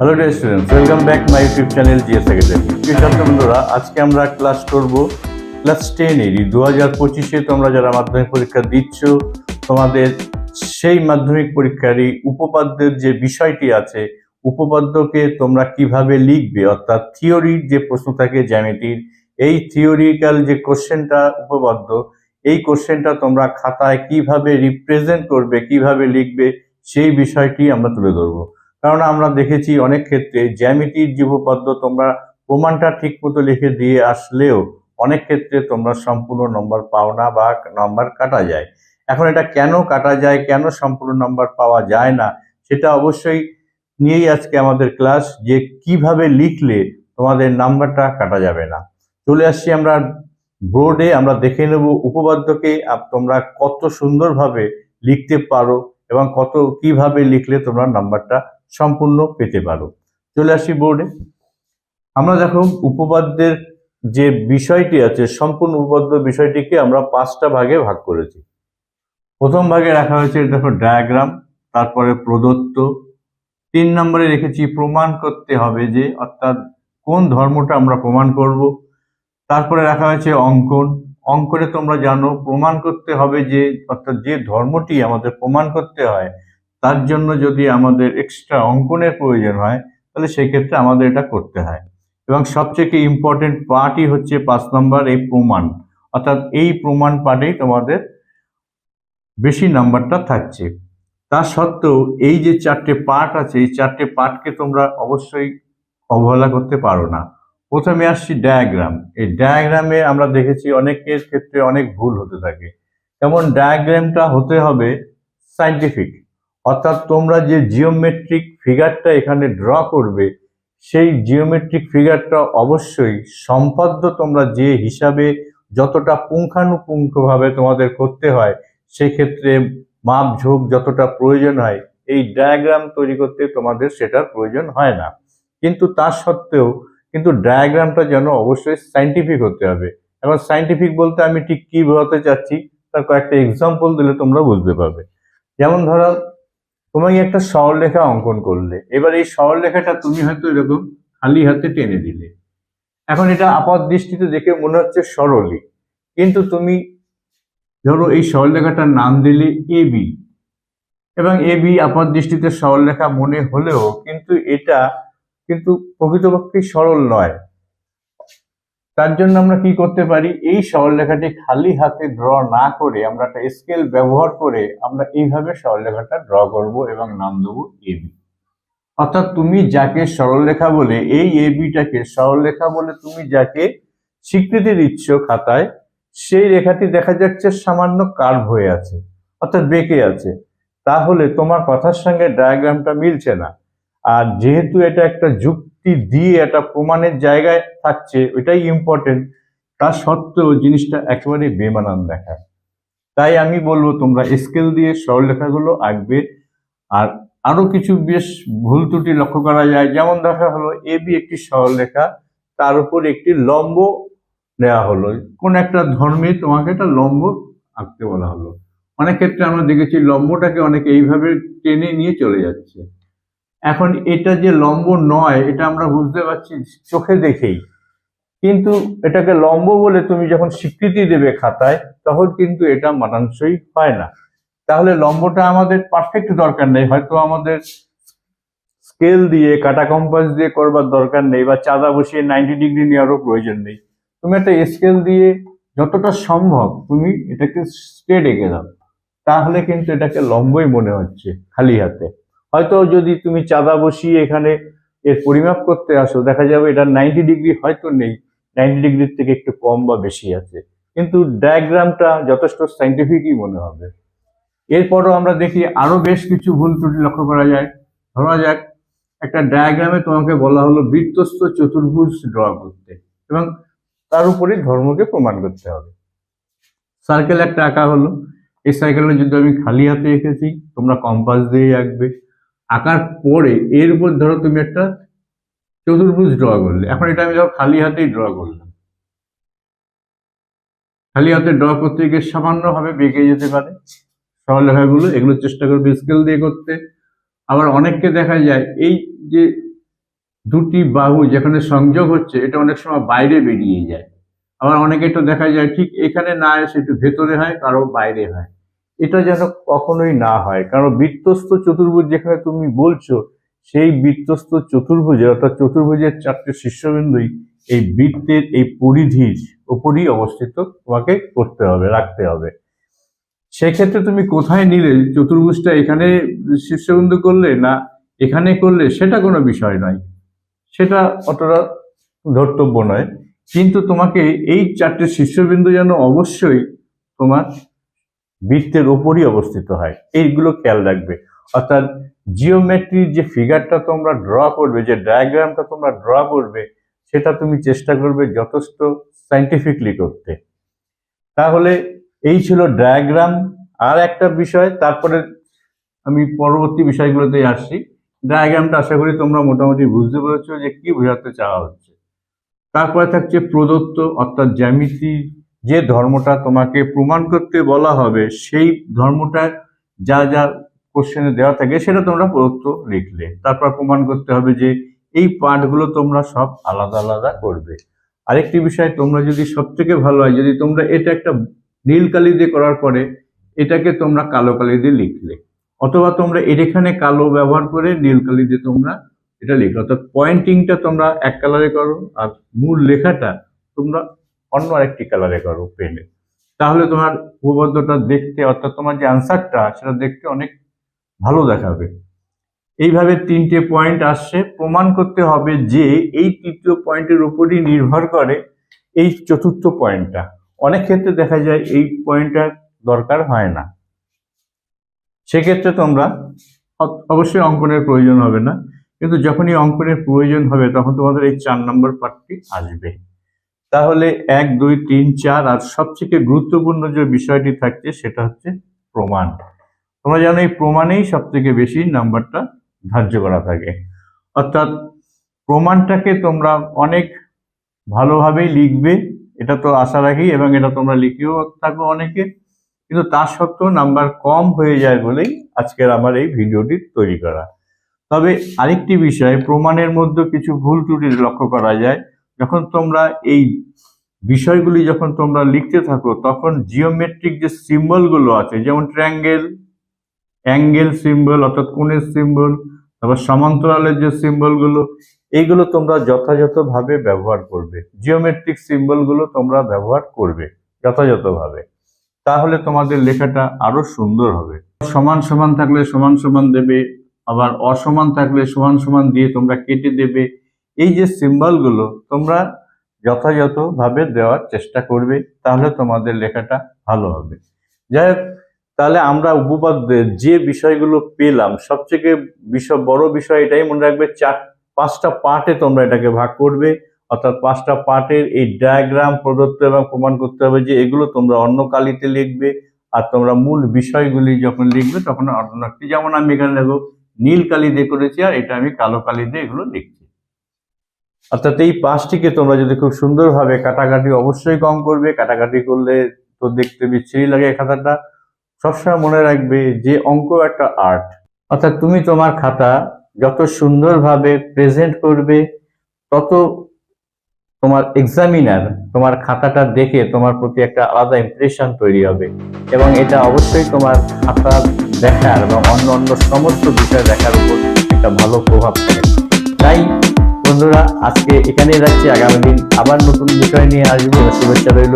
Hello dear students welcome back my YouTube channel GS academy প্রিয় ছাত্র বন্ধুরা, আজকে আমরা ক্লাস করব ক্লাস টেনেরই দু হাজার পঁচিশে তোমরা যারা মাধ্যমিক পরীক্ষা দিচ্ছ, তোমাদের সেই মাধ্যমিক পরীক্ষারই উপপাদ্যের যে বিষয়টি আছে, উপপাদ্যকে তোমরা কীভাবে লিখবে, অর্থাৎ থিওরির যে প্রশ্ন থাকে জ্যামিতির, এই থিওরিক্যাল যে কোশ্চেনটা উপপাদ্য, এই কোশ্চেনটা তোমরা খাতায় কীভাবে রিপ্রেজেন্ট করবে, কীভাবে লিখবে, সেই বিষয়টি আমরা তুলে ধরবো। কারণ আমরা দেখেছি অনেক ক্ষেত্রে জ্যামিতির যে উপপাদ্য তোমরা প্রমাণটা ঠিক মতো লিখে দিয়ে আসলেও অনেক ক্ষেত্রে তোমরা সম্পূর্ণ নম্বর পাও না বা নম্বর কাটা যায়। এখন এটা কেন কাটা যায়, কেন সম্পূর্ণ নম্বর পাওয়া যায় না, সেটা অবশ্যই নিয়েই আজকে আমাদের ক্লাস যে কীভাবে লিখলে তোমাদের নাম্বারটা কাটা যাবে না। চলে আসছি আমরা বোর্ডে, আমরা দেখে নেব উপপাদ্যকে তোমরা কত সুন্দরভাবে লিখতে পারো। এবং কত কীভাবে লিখলে তোমরা নাম্বারটা সম্পূর্ণ পেতে পারো। চলে আসি বোর্ডে। আমরা দেখো উপপাদ্যের যে বিষয়টি আছে, সম্পূর্ণ উপপাদ্য বিষয়টিকে আমরা পাঁচটা ভাগে ভাগ করেছি। প্রথম ভাগে রাখা হয়েছে দেখো ডায়াগ্রাম, তারপরে প্রদত্ত। তিন নম্বরে রেখেছি প্রমাণ করতে হবে যে, অর্থাৎ কোন ধর্মটা আমরা প্রমাণ করব। তারপরে রাখা হয়েছে অঙ্কন। অঙ্কনে তোমরা জানো, প্রমাণ করতে হবে যে, অর্থাৎ যে ধর্মটি আমাদের প্রমাণ করতে হয়, তার জন্য যদি আমাদের এক্সট্রা অঙ্কনের প্রয়োজন হয়, তাহলে সেই ক্ষেত্রে আমাদের এটা করতে হয়। এবং সবচেয়ে ইম্পর্টেন্ট পার্টই হচ্ছে পাঁচ নম্বর, এই প্রমাণ। অর্থাৎ এই প্রমাণ পার্টেই তোমাদের বেশি নাম্বারটা থাকছে। তা সত্ত্বেও এই যে চারটে পার্ট আছে, এই চারটে পার্টকে তোমরা অবশ্যই অবহেলা করতে পারো না। প্রথমে আসছি ডায়াগ্রাম এই ডায়াগ্রামে আমরা দেখেছি অনেকের ক্ষেত্রে অনেক ভুল হতে থাকে। যেমন ডায়াগ্রামটা হতে হবে সাইন্টিফিক অর্থাৎ তোমরা যে জিওমেট্রিক ফিগারটা এখানে ড্র করবে, সেই জিওমেট্রিক ফিগারটা অবশ্যই সম্পাদ্য তোমরা যে হিসাবে যতটা পুঙ্খানুপুঙ্খভাবে তোমাদের করতে হয় সেই ক্ষেত্রে মাপ ঝোঁক যতটা প্রয়োজন হয়, এই ডায়াগ্রাম তৈরি করতে তোমাদের সেটার প্রয়োজন হয় না। কিন্তু তা সত্ত্বেও কিন্তু ডায়াগ্রামটা যেন অবশ্যই সাইন্টিফিক হতে হবে। এখন সাইন্টিফিক বলতে আমি ঠিক কি বোঝাতে চাচ্ছি, তার কয়েকটা এক্সাম্পল দিলে তোমরা বুঝতে পারবে। যেমন ধরো, তুমি একটা সরলরেখা অঙ্কন করলে। এবার এই সরলরেখাটা তুমি হয়তো এরকম খালি হাতে টেনে দিলে। এখন এটা আপাত দৃষ্টিতে দেখে মনে হচ্ছে সরলই। কিন্তু তুমি ধরো এই সরলরেখাটার নাম দিলে এ বি এবং এ বি আপাত দৃষ্টিতে সরলরেখা মনে হলেও কিন্তু এটা কিন্তু প্রকৃতপক্ষে সরল নয়। তার জন্য আমরা কি করতে পারি? এই সরলরেখাটি খালি হাতে ড্র না করে আমরা একটা স্কেল ব্যবহার করে আমরা এইভাবে সরলরেখাটা ড্র করব এবং নাম দেবো এবি অর্থাৎ তুমি যাকে সরলরেখা বলে, এই এবিটাকে সরলরেখা বলে তুমি যাকে স্বীকৃতি দিচ্ছ খাতায়, সেই রেখাটি দেখা যাচ্ছে সামান্য কার্ভ হয়ে আছে, অর্থাৎ বেঁকে আছে। তাহলে তোমার কথার সঙ্গে ডায়াগ্রামটা মিলছে না। আর যেহেতু এটা একটা যুক্তি দিয়ে একটা প্রমাণের জায়গায় থাকছে ওইটাই ইম্পর্টেন্ট তা সত্ত্বেও জিনিসটা একেবারে বেমানান দেখায় তাই আমি বলব, তোমরা স্কেল দিয়ে সরলরেখাগুলো আঁকবে, আর আরও কিছু বেশ ভুল ত্রুটি লক্ষ্য করা যায়। যেমন দেখা হলো, এ বি একটি সরলরেখা তার উপর একটি লম্ব নেওয়া হলো। কোন একটা ধর্মে তোমাকে একটা লম্ব আঁকতে বলা হলো। অনেক ক্ষেত্রে আমরা দেখেছি লম্বটাকে অনেকে এইভাবে টেনে নিয়ে চলে যাচ্ছে। এখন এটা যে লম্ব নয়, এটা আমরা বুঝতে পারছি চোখে দেখেই। কিন্তু এটাকে লম্ব বলে তুমি যখন স্বীকৃতি দেবে খাতায়, তখন কিন্তু এটা মানানসই হয় না। তাহলে লম্বটা আমাদের পারফেক্ট দরকার নেই, হয়তো আমাদের স্কেল দিয়ে, কাটা কম্পাস দিয়ে করবার দরকার নেই, বা চাঁদা বসিয়ে নাইনটি ডিগ্রি নেওয়ারও প্রয়োজন নেই। তুমি একটা স্কেল দিয়ে যতটা সম্ভব তুমি এটাকে স্ট্রেট এঁকে দাও। তাহলে কিন্তু এটাকে লম্বই মনে হচ্ছে, খালি হাতে। হয়তো যদি তুমি চাঁদা বসিয়ে এখানে এর পরিমাপ করতে আসো, দেখা যাবে এটা নাইনটি ডিগ্রি হয়তো নেই নাইনটি ডিগ্রির থেকে একটু কম বা বেশি আছে। কিন্তু ডায়াগ্রামটা যথেষ্ট সাইন্টিফিকই মনে হবে। এরপরও আমরা দেখি আরও বেশ কিছু ভুল ত্রুটি লক্ষ্য করা যায়। ধরা যাক, একটা ডায়াগ্রামে তোমাকে বলা হলো বৃত্তস্থ চতুর্ভুজ ড্র করতে এবং তার উপরে ধর্মকে প্রমাণ করতে হবে। সার্কেল একটা আঁকা হলো। এই সাইকেলটা যদি আমি খালি হাতে এঁকেছি, তোমরা কম্পাস দিয়ে আঁকবে। আঁকার পরে এর উপর ধরো তুমি একটা চতুর্ভুজ ড্র করলে। এখন এটা আমি ধরো খালি হাতেই ড্র করলাম। খালি হাতে ড্র করতে গিয়ে সামান্যভাবে বেঁকে যেতে পারে। সরলরেখাগুলো এগুলো চেষ্টা করবে স্কেল দিয়ে করতে। আবার অনেককে দেখা যায়, এই যে দুটি বাহু যেখানে সংযোগ হচ্ছে, এটা অনেক সময় বাইরে বেরিয়ে যায়। আবার অনেকে তো দেখা যায়, ঠিক এখানে না এসে একটু ভেতরে হয়, কারও বাইরে হয়। এটা যেন কখনোই না হয়। কারণ বৃত্তস্থ চতুর্ভুজ যেখানে তুমি বলছো, সেই বৃত্তস্থ চতুর্ভুজে, অর্থাৎ চতুর্ভুজের চারটে শীর্ষবিন্দুই এই বৃত্তের এই পরিধির ওপরই অবস্থিত। তোমাকে করতে হবে, রাখতে হবে। সেক্ষেত্রে তুমি কোথায় নিলে? চতুর্ভুজটা এখানে শীর্ষবিন্দু করলে না এখানে করলে? সেটা কোনো বিষয় নয়। সেটা অতটা ধর্তব্য নয়। কিন্তু তোমাকে এই চারটে শীর্ষবিন্দু যেন অবশ্যই তোমার বৃত্তের ওপরই অবস্থিত হয়। এইগুলো খেয়াল রাখবে। অর্থাৎ জিওমেট্রির যে ফিগারটা তোমরা ড্র করবে, যে ডায়াগ্রামটা তোমরা ড্র করবে, সেটা তুমি চেষ্টা করবে যথেষ্ট সাইন্টিফিকলি করতে। তাহলে এই ছিল ডায়াগ্রাম আর একটা বিষয়, তারপরে আমি পরবর্তী বিষয়গুলোতে আসছি। ডায়াগ্রামটা আশা করি তোমরা মোটামুটি বুঝতে পেরেছ যে কি বোঝাতে চাওয়া হচ্ছে। তারপরে থাকছে প্রদত্ত, অর্থাৎ জ্যামিতি যে ধর্মটা তোমাকে প্রমাণ করতে বলা হবে, সেই ধর্মটা যা যা কোশ্চেনে দেওয়া থাকে, সেটা তোমরা প্রদত্ত লিখলে। তারপর প্রমাণ করতে হবে যে এই পার্টগুলো তোমরা সব আলাদা আলাদা করবে। আরেকটি বিষয়, তোমরা যদি সব থেকে ভালো হয়, যদি তোমরা এটা একটা নীল কালি দিয়ে করার পরে এটাকে তোমরা কালো কালি দিয়ে লিখলে। অথবা তোমরা এর এখানে কালো ব্যবহার করে নীল কালি দিয়ে তোমরা এটা লিখলে। অর্থাৎ পয়েন্টিংটা তোমরা এক কালারে করো আর মূল লেখাটা তোমরা অন্য আরেকটি কালারে করো পেনে তাহলে তোমার উপপাদ্যটা দেখতে, অর্থাৎ তোমার যে আনসারটা, সেটা দেখতে অনেক ভালো দেখাবে। এইভাবে তিনটে পয়েন্ট আসছে। প্রমাণ করতে হবে যে এই তৃতীয় পয়েন্টের উপরই নির্ভর করে এই চতুর্থ পয়েন্টটা অনেক ক্ষেত্রে দেখা যায় এই পয়েন্টটার দরকার হয় না। সেক্ষেত্রে তোমরা অবশ্যই অঙ্কনের প্রয়োজন হবে না। কিন্তু যখনই অঙ্কনের প্রয়োজন হবে, তখন তোমাদের এই চার নম্বর পার্টটি আসবে। তাহলে এক, দুই, তিন, চার, আর সবথেকে গুরুত্বপূর্ণ যে বিষয়টি থাকছে সেটা হচ্ছে প্রমাণ। তোমরা জানো এই প্রমাণেই সব থেকে বেশি নাম্বারটা ধার্য করা থাকে। অর্থাৎ প্রমাণটাকে তোমরা অনেক ভালোভাবেই লিখবে, এটা তো আশা রাখি, এবং এটা তোমরা লিখেও থাকো অনেকে, কিন্তু তা সত্ত্বেও নাম্বার কম হয়ে যায় বলেই আজকের আমার এই ভিডিওটি তৈরি করা। তবে আরেকটি বিষয়, প্রমাণের মধ্যে কিছু ভুল ত্রুটি লক্ষ্য করা যায়। যখন তোমরা এই বিষয়গুলি যখন তোমরা লিখতে থাকো, তখন জিওমেট্রিক যে সিম্বলগুলো আছে, যেমন ট্রায়াঙ্গেল অ্যাঙ্গেল সিম্বল অর্থাৎ কোণের সিম্বল তারপর সমান্তরালের যে সিম্বলগুলো এইগুলো তোমরা যথাযথভাবে ব্যবহার করবে। জিওমেট্রিক সিম্বলগুলো তোমরা ব্যবহার করবে যথাযথভাবে। তাহলে তোমাদের লেখাটা আরও সুন্দর হবে। সমান সমান থাকলে সমান সমান দেবে, আবার অসমান থাকলে সমান সমান দিয়ে তোমরা কেটে দেবে। এই যে সিম্বলগুলো তোমরা যথাযথভাবে দেওয়ার চেষ্টা করবে, তাহলে তোমাদের লেখাটা ভালো হবে। যাই তাহলে আমরা উপপাদ্যের যে বিষয়গুলো পেলাম, সবথেকে বিষয় বড় বিষয় এটাই মনে রাখবে, চার, পাঁচটা পার্টে তোমরা এটাকে ভাগ করবে। অর্থাৎ পাঁচটা পার্টের এই ডায়াগ্রাম প্রদত্ত এবং প্রমাণ করতে হবে যে এগুলো তোমরা অন্য কালিতে লিখবে আর তোমরা মূল বিষয়গুলি যখন লিখবে তখন অন্য একটি, যেমন আমি এখানে দেখো, নীল কালি দিয়ে করেছি আর এটা আমি কালো কালি দিয়ে এগুলো লিখছি। অর্থাৎ এই পাঁচটিকে তোমরা যদি খুব সুন্দরভাবে কাটাকাটি অবশ্যই কম করবে, কাটাকাটি করলে তো দেখতে বিচ্ছিরি লাগে খাতাটা। সবসময় মনে রাখবে যে অঙ্ক একটা আর্ট অর্থাৎ তুমি তোমার খাতা যত সুন্দরভাবে প্রেজেন্ট করবে, তত তোমার এক্সামিনার তোমার খাতাটা দেখে তোমার প্রতি একটা আলাদা ইমপ্রেশন তৈরি হবে। এবং এটা অবশ্যই তোমার খাতা দেখার এবং অন্য অন্য সমস্ত বিষয় দেখার উপর একটা ভালো প্রভাব ফেলে। তাই বন্ধুরা আজকে এখানেই রাখছি। আগামী দিন আবার নতুন বিষয় নিয়ে আসব। শুভেচ্ছা রইল